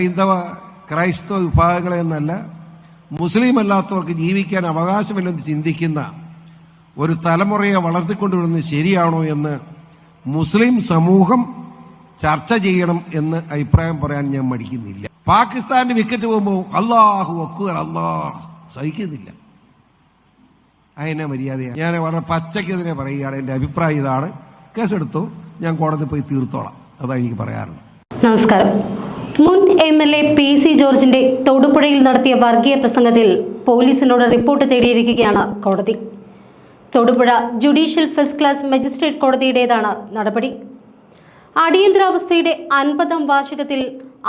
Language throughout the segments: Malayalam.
ഹൈന്ദവ ക്രൈസ്തവ വിഭാഗങ്ങളെ എന്നല്ല മുസ്ലിം അല്ലാത്തവർക്ക് ജീവിക്കാൻ അവകാശമില്ലെന്ന് ചിന്തിക്കുന്ന ഒരു തലമുറയെ വളർത്തിക്കൊണ്ടുവരുന്നത് ശരിയാണോ എന്ന് മുസ്ലിം സമൂഹം ചർച്ച ചെയ്യണം എന്ന് അഭിപ്രായം പറയാൻ ഞാൻ മടിക്കുന്നില്ല. പാകിസ്ഥാന്റെ വിക്കറ്റ് പോകുമ്പോൾ അള്ളാഹു അക്ബർ അള്ളാഹ് സഹിക്കുന്നില്ല. അതിനെ മര്യാദയാണ്. ഞാൻ വളരെ പച്ചയ്ക്കെതിരെ പറയുകയാണ്. എന്റെ അഭിപ്രായം ഇതാണ്. കേസെടുത്തു. ഞാൻ കോടതി പോയി തീർത്തോളാം. അതാണ് എനിക്ക് പറയാറുള്ളത് നമസ്കാരം. മുൻ M L A P C ജോർജിന്റെ തൊടുപുഴയിൽ നടത്തിയ വർഗീയ പ്രസംഗത്തിൽ പോലീസിനോട് റിപ്പോർട്ട് തേടിയിരിക്കുകയാണ് കോടതി. Thodupuzha judicial first class magistrate കോടതിയുടേതാണ് നടപടി. അടിയന്തരാവസ്ഥയുടെ അൻപതാം വാർഷികത്തിൽ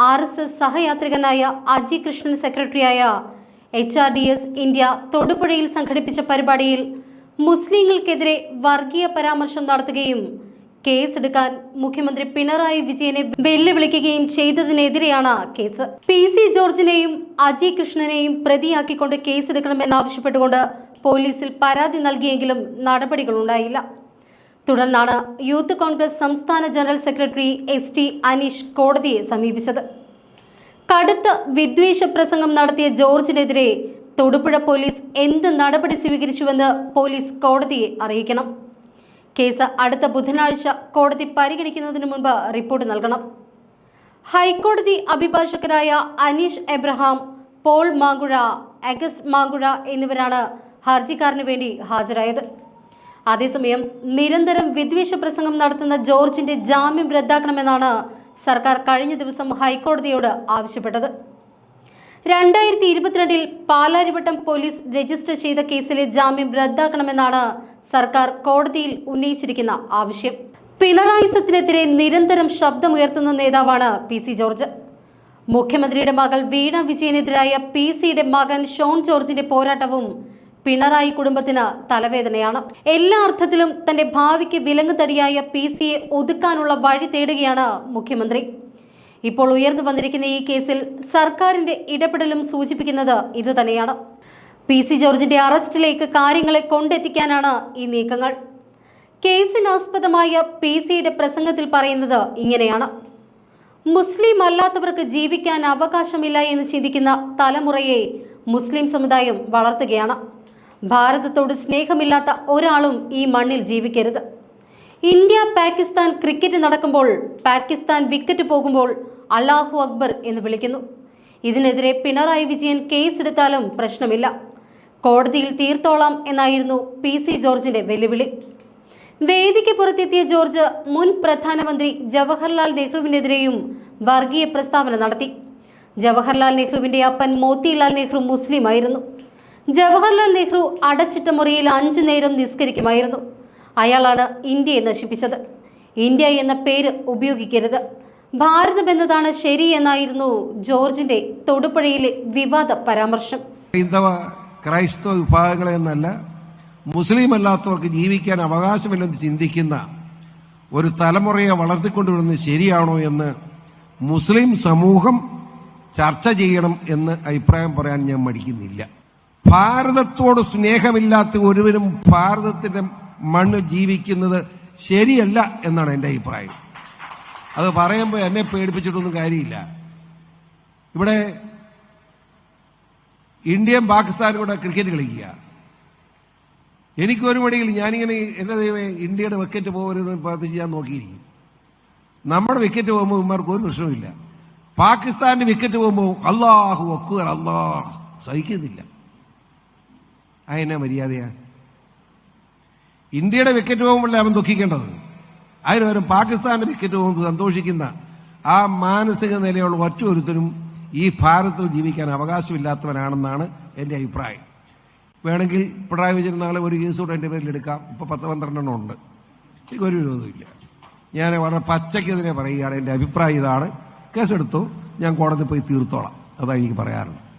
ആർ എസ് എസ് സഹയാത്രികനായ അജി കൃഷ്ണൻ സെക്രട്ടറിയായ H R D S India തൊടുപുഴയിൽ സംഘടിപ്പിച്ച പരിപാടിയിൽ മുസ്ലിങ്ങൾക്കെതിരെ വർഗീയ പരാമർശം നടത്തുകയും കേസെടുക്കാൻ മുഖ്യമന്ത്രി പിണറായി വിജയനെ വെല്ലുവിളിക്കുകയും ചെയ്തതിനെതിരെയാണ് കേസ്. പി സി ജോർജിനെയും അജയ് കൃഷ്ണനെയും പ്രതിയാക്കിക്കൊണ്ട് കേസെടുക്കണമെന്നാവശ്യപ്പെട്ടുകൊണ്ട് പോലീസിൽ പരാതി നൽകിയെങ്കിലും നടപടികളുണ്ടായില്ല തുടർന്നാണ് യൂത്ത് കോൺഗ്രസ് സംസ്ഥാന general secretary S T Aneesh കോടതിയെ സമീപിച്ചത്. കടുത്ത വിദ്വേഷ പ്രസംഗം നടത്തിയ ജോർജിനെതിരെ തൊടുപുഴ പോലീസ് എന്ത് നടപടി സ്വീകരിച്ചുവെന്ന് പോലീസ് കോടതിയെ അറിയിക്കണം. കേസ് അടുത്ത ബുധനാഴ്ച കോടതി പരിഗണിക്കുന്നതിന് മുൻപ് റിപ്പോർട്ട് നൽകണം. ഹൈക്കോടതി അഭിഭാഷകരായ അനീഷ് എബ്രഹാം പോൾ മാങ്കുഴ അഗസ് മാങ്കുഴ എന്നിവരാണ് ഹർജിക്കാരന് വേണ്ടി ഹാജരായത്. അതേസമയം നിരന്തരം വിദ്വേഷ പ്രസംഗം നടത്തുന്ന ജോർജിന്റെ ജാമ്യം റദ്ദാക്കണമെന്നാണ് സർക്കാർ കഴിഞ്ഞ ദിവസം ഹൈക്കോടതിയോട് ആവശ്യപ്പെട്ടത്. രണ്ടായിരത്തി ഇരുപത്തിരണ്ടിൽ പാലാരിവട്ടം പോലീസ് രജിസ്റ്റർ ചെയ്ത കേസിലെ ജാമ്യം റദ്ദാക്കണമെന്നാണ് സർക്കാർ കോടതിയിൽ ഉന്നയിച്ചിരിക്കുന്ന ആവശ്യം. പിണറായി സത്തിനെതിരെ നിരന്തരം ശബ്ദമുയർത്തുന്ന നേതാവാണ് പി സി ജോർജ്. മുഖ്യമന്ത്രിയുടെ മകൾ വീണ വിജയനെതിരായ പി സിയുടെ മകൻ ഷോൺ ജോർജിന്റെ പോരാട്ടവും പിണറായി കുടുംബത്തിന് തലവേദനയാണ്. എല്ലാ അർത്ഥത്തിലും തന്റെ ഭാവിക്ക് വിലങ്ങുതടിയായ പി സിയെ ഒതുക്കാനുള്ള വഴി തേടുകയാണ് മുഖ്യമന്ത്രി. ഇപ്പോൾ ഉയർന്നു വന്നിരിക്കുന്ന ഈ കേസിൽ സർക്കാരിന്റെ ഇടപെടലും സൂചിപ്പിക്കുന്നത് ഇത് തന്നെയാണ് പി സി ജോർജിന്റെ അറസ്റ്റിലേക്ക് കാര്യങ്ങളെ കൊണ്ടെത്തിക്കാനാണ് ഈ നീക്കങ്ങൾ. കേസിനാസ്പദമായ പി സിയുടെ പ്രസംഗത്തിൽ പറയുന്നത് ഇങ്ങനെയാണ്. മുസ്ലിം അല്ലാത്തവർക്ക് ജീവിക്കാൻ അവകാശമില്ല എന്ന് ചിന്തിക്കുന്ന തലമുറയെ മുസ്ലിം സമുദായം വളർത്തുകയാണ്. ഭാരതത്തോട് സ്നേഹമില്ലാത്ത ഒരാളും ഈ മണ്ണിൽ ജീവിക്കരുത്. ഇന്ത്യ പാകിസ്ഥാൻ ക്രിക്കറ്റ് നടക്കുമ്പോൾ പാകിസ്ഥാൻ വിക്കറ്റ് പോകുമ്പോൾ അള്ളാഹു അക്ബർ എന്ന് വിളിക്കുന്നു. ഇതിനെതിരെ പിണറായി വിജയൻ കേസെടുത്താലും പ്രശ്നമില്ല. കോടതിയിൽ തീർത്തോളാം എന്നായിരുന്നു പി സി ജോർജിന്റെ വെല്ലുവിളി. വേദിക്ക് പുറത്തെത്തിയ ജോർജ് മുൻ പ്രധാനമന്ത്രി ജവഹർലാൽ നെഹ്റുവിനെതിരെയും വർഗീയ പ്രസ്താവന നടത്തി. ജവഹർലാൽ നെഹ്റുവിന്റെ അപ്പൻ മോത്തിലാൽ നെഹ്റു മുസ്ലിം ആയിരുന്നു ജവഹർലാൽ നെഹ്റു അടച്ചിട്ട മുറിയിൽ അഞ്ചു നേരം നിസ്കരിക്കുമായിരുന്നു. അയാളാണ് ഇന്ത്യയെ നശിപ്പിച്ചത്. ഇന്ത്യ എന്ന പേര് ഉപയോഗിക്കരുത്. ഭാരതം എന്നതാണ് ശരി എന്നായിരുന്നു ജോർജിന്റെ തൊടുപുഴയിലെ വിവാദ പരാമർശം. ക്രൈസ്തവ വിഭാഗങ്ങളെ എന്നല്ല മുസ്ലിം അല്ലാത്തവർക്ക് ജീവിക്കാൻ അവകാശമില്ലെന്ന് ചിന്തിക്കുന്ന ഒരു തലമുറയെ വളർത്തിക്കൊണ്ടുവരുന്നത് ശരിയാണോ എന്ന് മുസ്ലിം സമൂഹം ചർച്ച ചെയ്യണം എന്ന് അഭിപ്രായം പറയാൻ ഞാൻ മടിക്കുന്നില്ല. ഭാരതത്തോട് സ്നേഹമില്ലാത്ത ഒരുവരും ഭാരതത്തിന്റെ മണ്ണ് ജീവിക്കുന്നത് ശരിയല്ല എന്നാണ് എന്റെ അഭിപ്രായം. അത് പറയുമ്പോൾ എന്നെ പേടിപ്പിച്ചിട്ടൊന്നും കാര്യമില്ല. ഇവിടെ ഇന്ത്യയും പാകിസ്ഥാനും കൂടെ ക്രിക്കറ്റ് കളിക്കുക. എനിക്ക് ഒരു മടിയിൽ ഞാനിങ്ങനെ എന്റെ ദൈവമേ ഇന്ത്യയുടെ വിക്കറ്റ് പോകരുതെന്ന് പ്രാർത്ഥിച്ച് ഞാൻ നോക്കിയിരിക്കും. നമ്മുടെ വിക്കറ്റ് പോകുമ്പോൾ ഇവന്മാർക്ക് ഒരു പ്രശ്നമില്ല പാകിസ്ഥാന്റെ വിക്കറ്റ് പോകുമ്പോൾ അള്ളാഹു അക്ബർ അള്ളാഹ് സഹിക്കുന്നില്ല. അതിനെ മര്യാദയാ. ഇന്ത്യയുടെ വിക്കറ്റ് പോകുമ്പോഴല്ലേ അവൻ ദുഃഖിക്കേണ്ടത്? അതിന് പാകിസ്ഥാന്റെ വിക്കറ്റ് പോകുമ്പോൾ സന്തോഷിക്കുന്ന ആ മാനസിക നിലയുള്ള ഒറ്റ ഒരുത്തരും ഈ ഭാരതത്തിൽ ജീവിക്കാൻ അവകാശമില്ലാത്തവനാണെന്നാണ് എന്റെ അഭിപ്രായം. വേണമെങ്കിൽ പിണറായി വിജയൻ നാളെ ഒരു കേസ് കൂടെ എന്റെ പേരിൽ എടുക്കാം. ഇപ്പോൾ പത്ത് പന്ത്രണ്ടെണ്ണം ഉണ്ട്. എനിക്ക് ഒരു വിരോധമില്ല ഞാൻ വളരെ പച്ചയ്ക്കെതിരെ പറയുകയാണ്. എന്റെ അഭിപ്രായം ഇതാണ്. കേസെടുത്തു. ഞാൻ കോടതി പോയി തീർത്തോളാം. അതാണ് എനിക്ക് പറയാറുള്ളത്